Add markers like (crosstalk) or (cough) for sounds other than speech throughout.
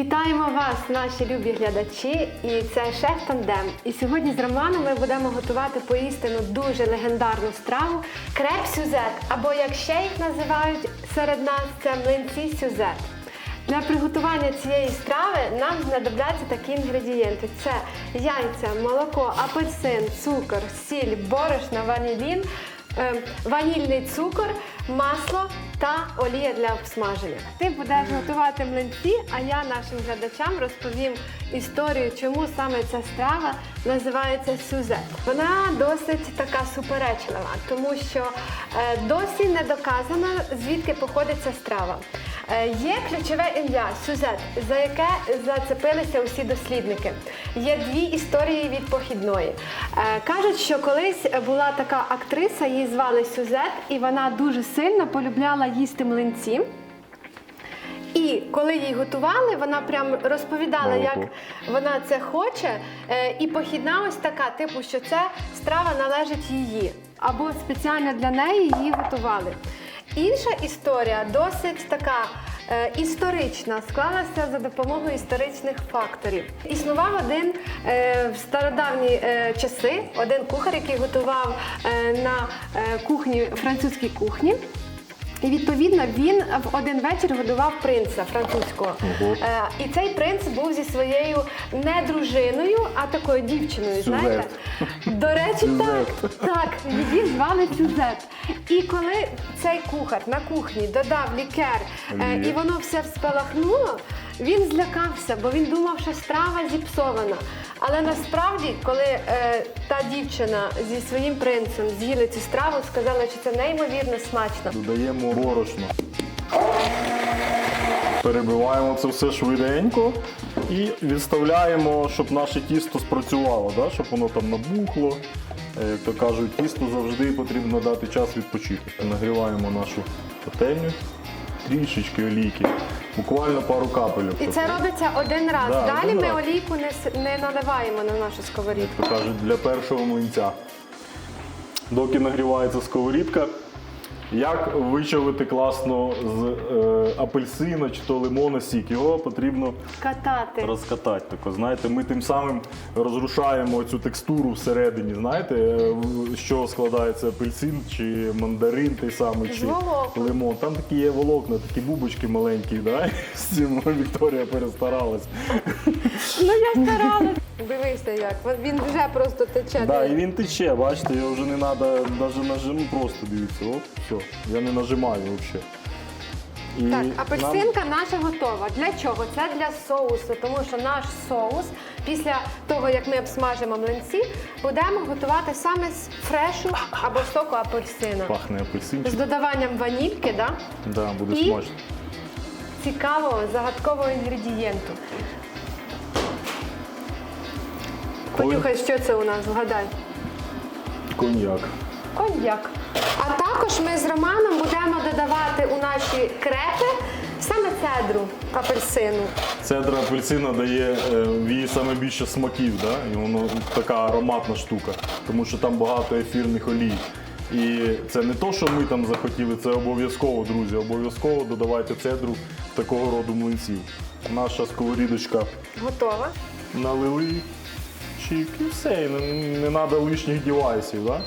Вітаємо вас, наші любі глядачі, і це шеф Тандем. І сьогодні з Романом ми будемо готувати поістину дуже легендарну страву креп сюзет, або як ще їх називають серед нас, це млинці сюзет. Для приготування цієї страви нам знадобляться такі інгредієнти: це яйця, молоко, апельсин, цукор, сіль, борошно, ванілін, е, ванільний цукор, масло та олія для обсмаження. Ти будеш готувати млинці, а я нашим глядачам розповім історію, чому саме ця страва називається сюзет. Вона досить така суперечлива, тому що е, досі не доказано, звідки походить ця страва. Е, Є ключове ім'я сюзет, за яке зацепилися усі дослідники. Є дві історії від похідної. Е, Кажуть, що колись була така актриса, її звали Сюзет, і вона дуже сильно полюбляла їсти млинці. І коли їй готували, вона прям розповідала, як вона це хоче. Е, І похідна ось така, типу, що це страва належить її, або спеціально для неї її готували. Інша історія досить така. е, Історична склалася за допомогою історичних факторів. Існував один е, в стародавні е, часи, один кухар, який готував на кухні французькій кухні. І відповідно він в один вечір годував принца французького. Ого. Е, і цей принц був зі своєю не дружиною, а такою дівчиною. Сюзет. Знаєте? До речі, так, так, її звали Сюзет. І коли цей кухар на кухні додав лікер, е, і воно все спалахнуло, він злякався, бо він думав, що страва зіпсована. Але насправді, коли е, та дівчина зі своїм принцем з'їли цю страву, сказала, що це неймовірно смачно. Додаємо борошно. Перебиваємо це все швиденько і відставляємо, щоб наше тісто спрацювало, да? щоб воно там набухло. Е, Як то кажуть, тісту завжди потрібно дати час відпочити. Нагріваємо нашу пательню, трішечки олійки, буквально пару капель. І це робиться один раз. Да, Далі один ми раз. олійку не, с- не наливаємо на нашу сковорідку. то кажуть, для першого млинця. Доки нагрівається сковорідка, як вичавити класно з е, апельсина чи то лимона сік? Його потрібно Катати. розкатати. Тако, знаєте, ми тим самим розрушаємо цю текстуру всередині. Знаєте, е, в- з чого складається апельсин чи мандарин той самий, З чи волокон. лимон. Там такі є волокна, такі бубочки маленькі. Да? (laughs) З цим Вікторія перестаралась. Ну я старалась. Дивися як. Він вже просто тече. Да, і він тече, бачите, його вже не треба навіть нажимати, просто дивіться, оп, все, я не нажимаю взагалі. І Так, нам- апельсинка наша готова. Для чого? Це для соусу, тому що наш соус після того, як ми обсмажимо млинці, будемо готувати саме з фрешу або соку апельсина. Пахне З апельсинчик. додаванням ванільки, да? Да, буде І- смачно. цікавого загадкового інгредієнту. Понюхай, що це у нас, вгадай. Коньяк. Коньяк. А також ми з Романом будемо додавати у наші крепи саме цедру апельсину. Цедра апельсина дає е, в її саме більше смаків, да? і воно така ароматна штука, тому що там багато ефірних олій. І це не то, що ми там захотіли, це обов'язково, друзі. Обов'язково додавайте цедру такого роду млинців. Наша сковорідочка Готова. налили чик і все, і не, не треба лишніх девайсів, да?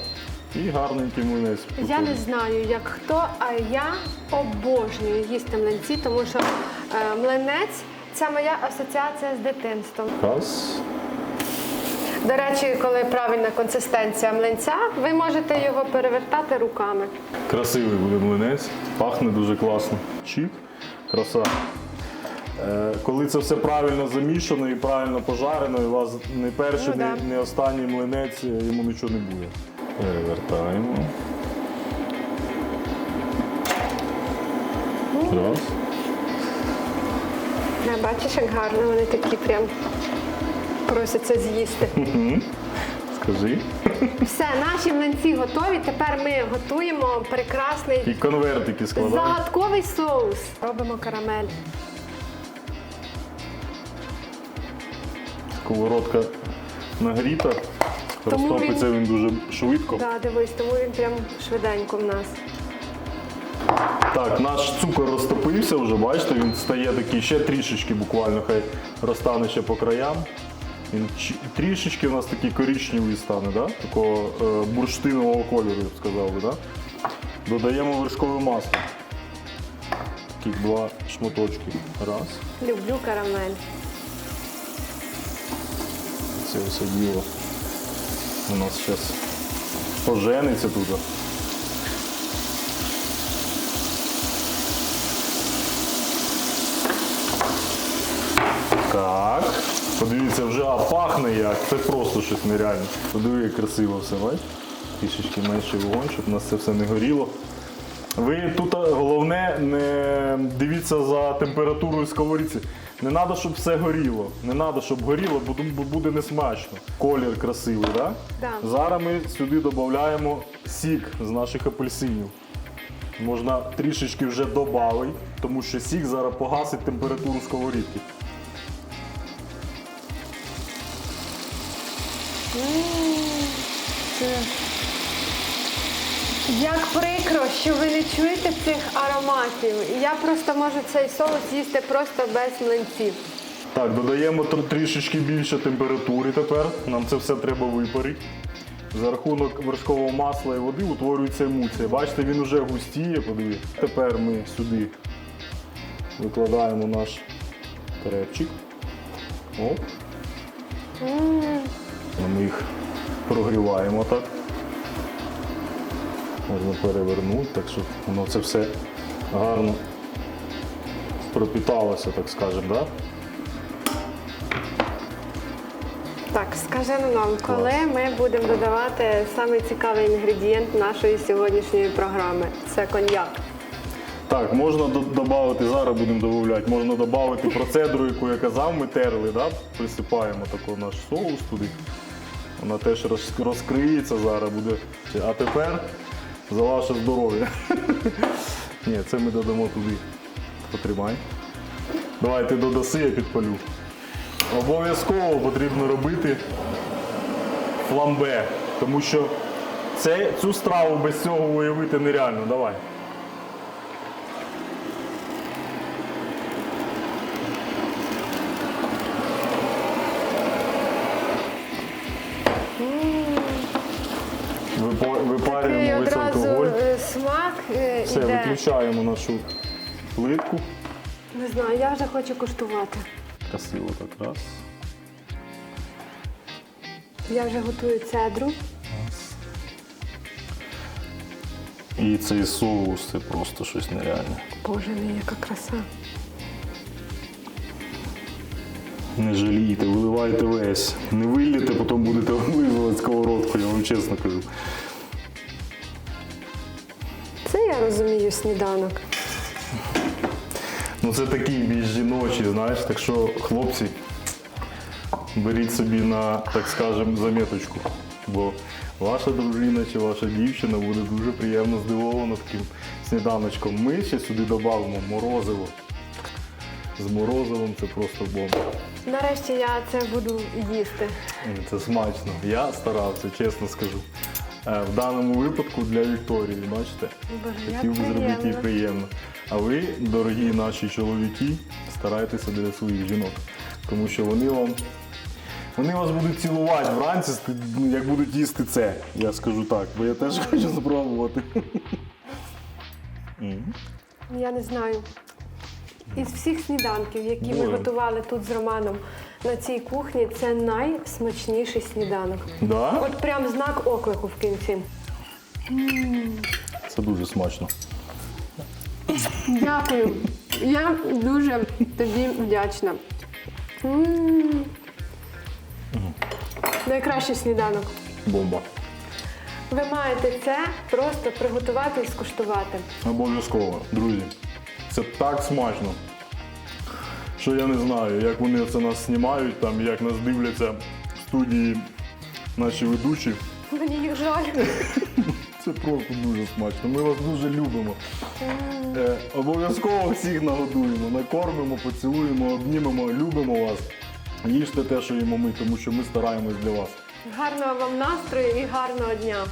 І гарненький млинець. Я не знаю, як хто, а я обожнюю їсти млинці, тому що е, млинець це моя асоціація з дитинством. Раз. До речі, коли правильна консистенція млинця, ви можете його перевертати руками. Красивий буде млинець, пахне дуже класно. Чик, краса. Е, коли це все правильно замішано і правильно пожарено, і у вас не перший, Ну, не, да. не останній млинець, е, йому нічого не буде. Перевертаємо. Раз. Не, бачиш, як гарно вони такі прям просяться з'їсти. Скажи. Все, наші млинці готові. Тепер ми готуємо прекрасний І конвертики складаємо. загадковий соус. Робимо карамель. Сковородка нагріта. Тому Розтопиться він дуже швидко. Да, дивись, тому він прям швиденько в нас. Так, наш цукор розтопився вже, бачите, він стає такий ще трішечки буквально, хай розтане ще по краям. Він трішечки у нас такий коричневий стане, да? такого е, бурштинового кольору, я б сказав би. Да? Додаємо вершкове масло. Такі два шматочки. Раз. Люблю карамель. Це все діло у нас зараз пожениться тут. Так. Подивіться, вже а пахне як. Це просто щось нереальне. Подиви, як красиво все, бач? Трішечки менший вогонь, щоб у нас це все не горіло. Ви тут головне не дивіться за температурою сковорідці. Не треба, щоб все горіло. Не треба, щоб горіло, бо буде несмачно. Колір красивий, да? Да. Зараз ми сюди додаємо сік з наших апельсинів. Можна трішечки вже додати, тому що сік зараз погасить температуру сковорідки. Як прикро, що ви не чуєте цих ароматів. Я просто можу цей соус їсти просто без млинців. Так, додаємо тр- трішечки більше температури тепер. Нам це все треба випарити. За рахунок вершкового масла і води утворюється емульсія. Бачите, він вже густіє, подивіться. Тепер ми сюди викладаємо наш крепчик. Оп. Ми їх прогріваємо так. Можна перевернути, так щоб воно це все гарно пропіталося, так скажемо. Да? Так, скажи нам, коли ми будемо додавати самий цікавий інгредієнт нашої сьогоднішньої програми це коньяк. Так, можна додати, зараз будемо додавати, можна додати процедру, яку я казав, ми терли, да? присипаємо тако наш соус туди. Вона теж розкриється зараз буде. А тепер за ваше здоров'я. (laughs) Ні, це ми додамо туди. Потримай. Давай ти додаси, я підпалю. Обов'язково потрібно робити фламбе, тому що це, цю страву без цього уявити нереально. Давай. І Випарюємо весь одразу алкоголь. е, смак е, Все, іде. виключаємо нашу плитку. Не знаю, я вже хочу куштувати. Красиво так раз. Я вже готую цедру. І цей соус це просто щось нереальне. Боже мій, яка краса. Не жалійте, виливайте весь. Не виліте, потім будете облизувати сковородку, я вам чесно кажу. Це я розумію сніданок. Ну це такий більш жіночий, знаєш, так що хлопці, беріть собі на, так скажем, заміточку. Бо ваша дружина чи ваша дівчина буде дуже приємно здивована таким сніданочком. Ми ще сюди додамо морозиво. З морозивом це просто бомба. Нарешті я це буду їсти. Це смачно. Я старався, чесно скажу. Е, В даному випадку для Вікторії, бачите? Боже, Хотів би зробити їй приємно. А ви, дорогі наші чоловіки, старайтеся для своїх жінок. Тому що вони вам. Вони вас будуть цілувати вранці, ну, як будуть їсти це. Я скажу так, бо я теж (laughs) хочу спробувати. Я не знаю. Із всіх сніданків, які ми Ой. готували тут з Романом на цій кухні, це найсмачніший сніданок. Да? От прям знак оклику в кінці. Це дуже смачно. Дякую. Я дуже тобі вдячна. М. Найкращий сніданок. Бомба. Ви маєте це просто приготувати і скуштувати. Обов'язково, друзі. Це так смачно. Що я не знаю, як вони це нас знімають, там, як нас дивляться в студії наші ведучі. Мені їх жаль. (laughs) Це просто дуже смачно. Ми вас дуже любимо. Е, обов'язково всіх нагодуємо, накормимо, поцілуємо, обнімемо, любимо вас. Їжте те, що їмо ми, тому що ми стараємось для вас. Гарного вам настрою і гарного дня.